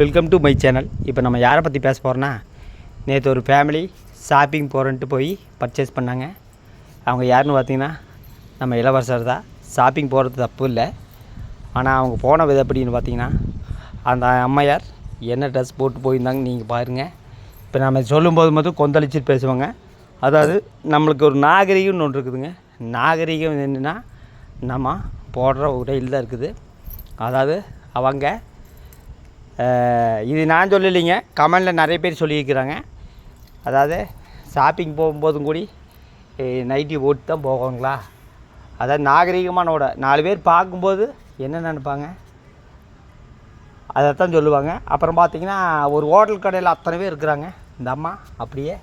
Welcome to my channel இப்போ நம்ம யாரை பற்றி பேச போகிறோன்னா நேற்று ஒரு ஃபேமிலி ஷாப்பிங் போகிறேன்ட்டு போய் பர்ச்சேஸ் பண்ணாங்க. அவங்க யாருன்னு பார்த்தீங்கன்னா நம்ம இளவரசர் தான். ஷாப்பிங் போகிறது தப்பு இல்லை. ஆனால் அவங்க போன விதம் எப்படின்னு பார்த்தீங்கன்னா அந்த அம்மையார் என்ன ட்ரெஸ் போட்டு போயிருந்தாங்க நீங்கள் பாருங்கள் இப்போ நம்ம சொல்லும்போது மட்டும் கொந்தளிச்சிட்டு பேசுவாங்க. அதாவது நம்மளுக்கு ஒரு நாகரிகம்னு ஒன்று இருக்குதுங்க. நாகரிகம் என்னென்னா நம்ம போடுற உடையில் தான் இருக்குது. அதாவது அவங்க இது நான் சொல்லலைங்க. கமெண்டில் நிறைய பேர் சொல்லியிருக்கிறாங்க. அதாவது ஷாப்பிங் போகும்போதும் கூடி நைட்டி போட்டு தான் போவாங்களா அதாவது நாகரிகமான நாலு பேர் பார்க்கும்போது என்ன நினைப்பாங்க? அதைத்தான் சொல்லுவாங்க. அப்புறம் பார்த்திங்கன்னா ஒரு ஹோட்டல் கடையில் அத்தனை பேர் இருக்கிறாங்க. இந்த அம்மா அப்படியே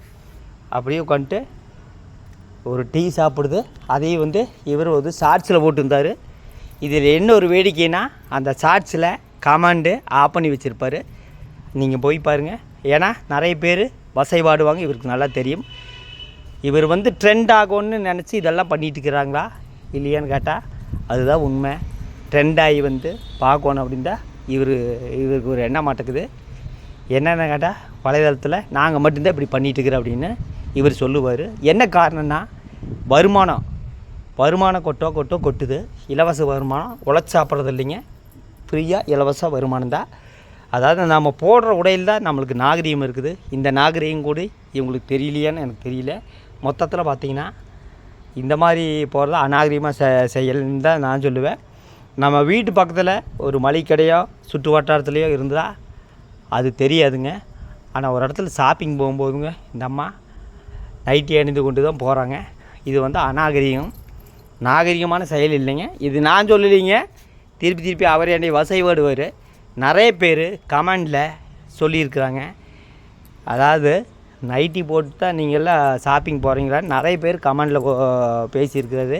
அப்படியே உட்காந்துட்டு ஒரு டீ சாப்பிடுது. அதையும் வந்து இவர் வந்து ஷார்ட்ஸில் போட்டிருந்தார். இதில் என்ன ஒரு வேடிக்கைனா அந்த ஷார்ட்ஸில் கமாண்டு ஆஃப் பண்ணி வச்சுருப்பார். நீங்கள் போய் பாருங்கள் ஏன்னா நிறைய பேர் வசைபாடுவாங்க இவருக்கு நல்லா தெரியும். இவர் வந்து ட்ரெண்ட் ஆகும்னு நினச்சி இதெல்லாம் பண்ணிகிட்டு இருக்கிறாங்களா? இல்லையான்னு கேட்டால் அதுதான் உண்மை. ட்ரெண்ட் ஆகி வந்து பார்க்கணும் அப்படின்டா இவர் இவருக்கு ஒரு எண்ணம் மாட்டேக்குது. என்னென்னு கேட்டால் வலைதளத்தில் நாங்கள் மட்டும்தான் இப்படி பண்ணிட்டு இருக்கிறோம் அப்படின்னு இவர் சொல்லுவார். என்ன காரணம்னா வருமானம். வருமானம் கொட்டோ கொட்டோ கொட்டுது. இலவச வருமானம். உழைச்சி சாப்பிட்றது இல்லைங்க. ஃப்ரீயாக இலவச வருமானம் தான். அதாவது நம்ம போடுற உடையில் தான் நம்மளுக்கு நாகரீகம் இருக்குது. இந்த நாகரீகம் கூட இவங்களுக்கு தெரியலையான்னு எனக்கு தெரியல. மொத்தத்தில் பார்த்தீங்கன்னா இந்த மாதிரி போகிறத அநாகரிகமாக செ செயல்னு தான் நான் சொல்லுவேன். நம்ம வீட்டு பக்கத்தில் ஒரு மளிகை கடையோ சுற்று வட்டாரத்துலேயோ இருந்தால் அது தெரியாதுங்க. ஆனால் ஒரு இடத்துல ஷாப்பிங் போகும்போதுங்க இந்த அம்மா நைட்டி அணிந்து கொண்டு தான் போகிறாங்க இது வந்து அநாகரிகம். நாகரிகமான செயல் இல்லைங்க. இது நான் சொல்லலைங்க. திருப்பி திருப்பி அவர் என்னை வசைப்படுவார் நிறைய பேர் கமெண்டில் சொல்லியிருக்கிறாங்க. அதாவது நைட்டி போட்டு தான் நீங்கள்லாம் ஷாப்பிங் போகிறீங்களான்னு நிறைய பேர் கமெண்டில் பேசியிருக்கிறது.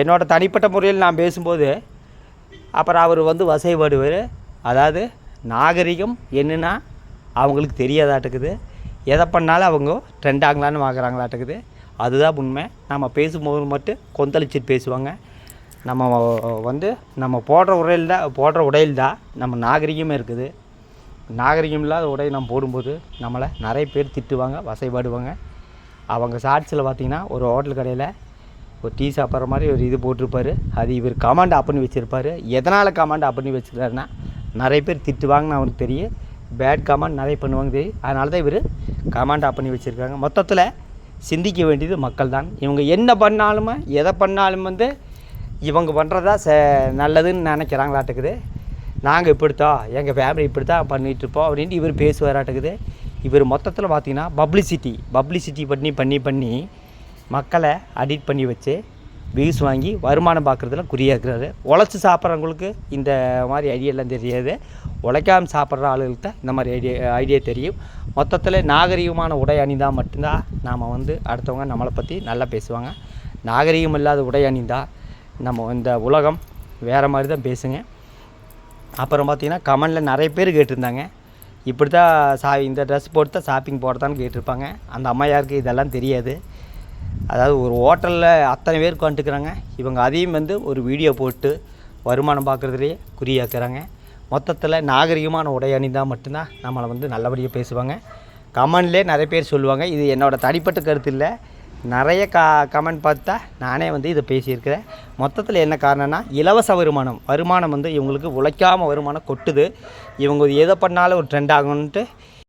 என்னோட தனிப்பட்ட முறையில் நான் பேசும்போது அப்புறம் அவர் வந்து வசைபாடுவார் அதாவது நாகரிகம் என்னன்னா அவங்களுக்கு தெரியாதாட்டுக்குது. எதை பண்ணாலும் அவங்க ட்ரெண்ட் ஆகலான்னு வாங்குறாங்களாட்டுக்குது. அதுதான் உண்மை. நம்ம பேசும்போது மட்டும் கொந்தளிச்சிட்டு பேசுவாங்க. நம்ம வந்து நம்ம போடுற உடையில் தான் போடுற உடையில் தான் நம்ம நாகரிகமே இருக்குது. நாகரிகம் இல்லாத உடை நம்ம போடும்போது நம்மளை நிறைய பேர் திட்டுவாங்க வசைப்பாடுவாங்க அவங்க ஷார்ட்ஸில் பார்த்தீங்கன்னா ஒரு ஹோட்டல் கடையில் ஒரு டீ சாப்பிட்ற மாதிரி ஒரு இது போட்டிருப்பாரு. அது இவர் கமாண்ட் ஆப் பண்ணி வச்சுருப்பாரு. எதனால் கமாண்ட் ஆப் பண்ணி வச்சுருக்காருன்னா நிறைய பேர் திட்டுவாங்கன்னு அவனுக்கு தெரியும். பேட் கமாண்ட் நிறைய பண்ணுவாங்க தெரியும். அதனால தான் இவர் கமாண்ட் ஆப் பண்ணி வச்சுருக்காங்க. மொத்தத்தில் சிந்திக்க வேண்டியது மக்கள் தான் இவங்க என்ன பண்ணாலுமே எதை பண்ணாலும் வந்து இவங்க பண்ணுறதா ச நல்லதுன்னு நினைக்கிறாங்களாட்டுக்குது. நாங்கள் இப்படித்தான் எங்கள் ஃபேமிலி இப்படி தான் பண்ணிகிட்டு இருப்போம் அப்படின்ட்டு இவர் பேசுவாராட்டுக்குது. இவர் மொத்தத்தில் பார்த்தீங்கன்னா பப்ளிசிட்டி பப்ளிசிட்டி பண்ணி பண்ணி பண்ணி மக்களை அடிட் பண்ணி வச்சு வியூஸ் வாங்கி வருமானம் பார்க்குறதுல குறியாக இருக்கிறாரு உழைச்சி சாப்பிட்றவங்களுக்கு இந்த மாதிரி ஐடியாலாம் தெரியாது. உழைக்காம சாப்பிட்ற ஆளுகளுக்கு தான் இந்த மாதிரி ஐடியா ஐடியா தெரியும். மொத்தத்தில் நாகரிகமான உடை அணிந்தால் மட்டும்தான் நாம் வந்து அடுத்தவங்க நம்மளை பற்றி நல்லா பேசுவாங்க. நாகரிகம் இல்லாத உடை அணிந்தால் நம்ம இந்த உலகம் வேறு மாதிரி தான் பேசுங்க. அப்புறம் பார்த்திங்கன்னா கமெண்டில் நிறைய பேர் கேட்டிருந்தாங்க. இப்படி தான் சா இந்த ட்ரெஸ் போட்டு தான் ஷாப்பிங் போகிறதான்னு கேட்டிருப்பாங்க. அந்த அம்மையாருக்கு இதெல்லாம் தெரியாது. அதாவது ஒரு ஹோட்டலில் அத்தனை பேர் உட்காந்துக்கிறாங்க இவங்க அதையும் வந்து ஒரு வீடியோ போட்டு வருமானம் பார்க்குறதுலேயே குறியாக்குறாங்க. மொத்தத்தில் நாகரிகமான உடை அணிந்தால் மட்டும்தான் நம்மளை வந்து நல்லபடியாக பேசுவாங்க. கமெண்ட்லேயே நிறைய பேர் சொல்லுவாங்க. இது என்னோடய தனிப்பட்ட கருத்து இல்லை. நிறைய க கமெண்ட் பார்த்தா நானே வந்து இதை பேசியிருக்கிறேன். மொத்தத்தில் என்ன காரணம்னா இலவச வருமானம். வருமானம் வந்து இவங்களுக்கு உழைக்காம வருமானம் கொட்டுது. இவங்க எதை பண்ணாலும் ஒரு ட்ரெண்ட் ஆகணுன்ட்டு